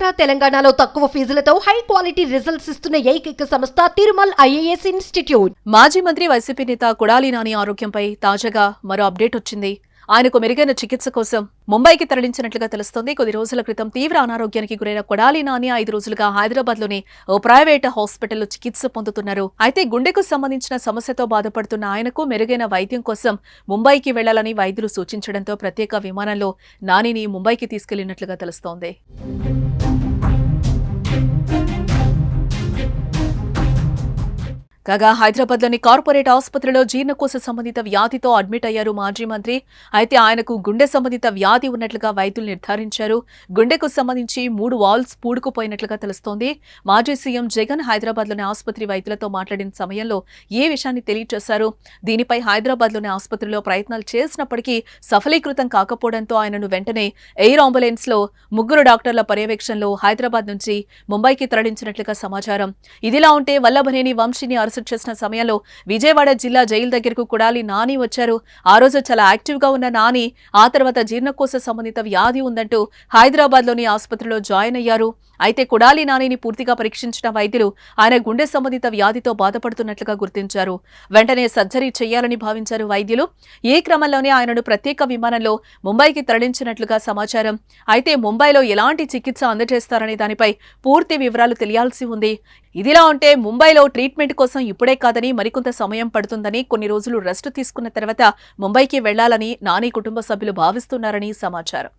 ఆంధ్ర తెలంగాణలో తక్కువ ఫీజులతో high quality results ఇస్తున్న ఏకైక సంస్థ తిరుమల్ ఐఏఎస్ ఇన్స్టిట్యూట్. మాజీ మంత్రి వైసీపీ నేత కొడాలి నాని ఆరోగ్యంపై తాజాగా మరో అప్డేట్ వచ్చింది. ఆయనకు మెరుగైన చికిత్స కోసం ముంబైకి తరలించినట్లుగా తెలుస్తోంది. కొద్ది రోజుల క్రితం తీవ్ర అనారోగ్యానికి గురైన కొడాలి నాని ఐదు రోజులుగా హైదరాబాద్లోని ఓ ప్రైవేట్ హాస్పిటల్లో చికిత్స పొందుతున్నారు. అయితే గుండెకు సంబంధించిన సమస్యతో బాధపడుతున్న ఆయనకు మెరుగైన వైద్యం కోసం ముంబైకి వెళ్ళాలని వైద్యులు సూచించడంతో ప్రత్యేక విమానంలో నానిని ముంబైకి తీసుకెళ్ళినట్లుగా తెలుస్తోంది. కాగా హైదరాబాద్లోని కార్పొరేట్ ఆసుపత్రిలో జీర్ణకోశ సంబంధిత వ్యాధితో అడ్మిట్ అయ్యారు మాజీ మంత్రి. అయితే ఆయనకు గుండె సంబంధిత వ్యాధి ఉన్నట్లుగా వైద్యులు నిర్ధారించారు. గుండెకు సంబంధించి మూడు వాల్స్ పూడుకుపోయినట్లుగా తెలుస్తోంది. మాజీ సీఎం జగన్ హైదరాబాద్లోని ఆసుపత్రి వైద్యులతో మాట్లాడిన సమయంలో ఏ విషయాన్ని తెలియజేశారు? దీనిపై హైదరాబాద్లోని ఆసుపత్రిలో ప్రయత్నాలు చేసినప్పటికీ సఫలీకృతం కాకపోవడంతో ఆయనను వెంటనే ఎయిర్ అంబులెన్స్లో ముగ్గురు డాక్టర్ల పర్యవేక్షణలో హైదరాబాద్ నుంచి ముంబైకి తరలించినట్లుగా సమాచారం. ఇదిలా ఉంటే వల్లభనేని వంశీని అరెస్ట్ చేసిన సమయంలో విజయవాడ జిల్లా జైలు దగ్గరకు కుడాలి నాని వచ్చారు. ఆ రోజు చాలా యాక్టివ్గా ఉన్న నాని ఆ తర్వాత జీర్ణకోశ సంబంధిత వ్యాధి ఉందంటూ హైదరాబాద్లోని ఆసుపత్రిలో జాయిన్ అయ్యారు. అయితే కుడాలి నానిని పూర్తిగా పరీక్షించిన వైద్యులు ఆయన గుండె సంబంధిత వ్యాధితో బాధపడుతున్నట్లుగా గుర్తించారు. వెంటనే సర్జరీ చేయాలని భావించారు వైద్యులు. ఈ క్రమంలోనే ఆయనను ప్రత్యేక విమానంలో ముంబైకి తరలించినట్లుగా సమాచారం. అయితే ముంబైలో ఎలాంటి చికిత్స అందజేస్తారనే దానిపై పూర్తి వివరాలు తెలియాల్సి ఉంది. ఇదిలా ఉంటే ముంబైలో ట్రీట్మెంట్ కోసం కోసం ఇప్పుడే కాదని మరికొంత సమయం పడుతుందని కొన్ని రోజులు రెస్ట్ తీసుకున్న తర్వాత ముంబైకి వెళ్ళాలని నాని కుటుంబ సభ్యులు భావిస్తున్నారని సమాచారం.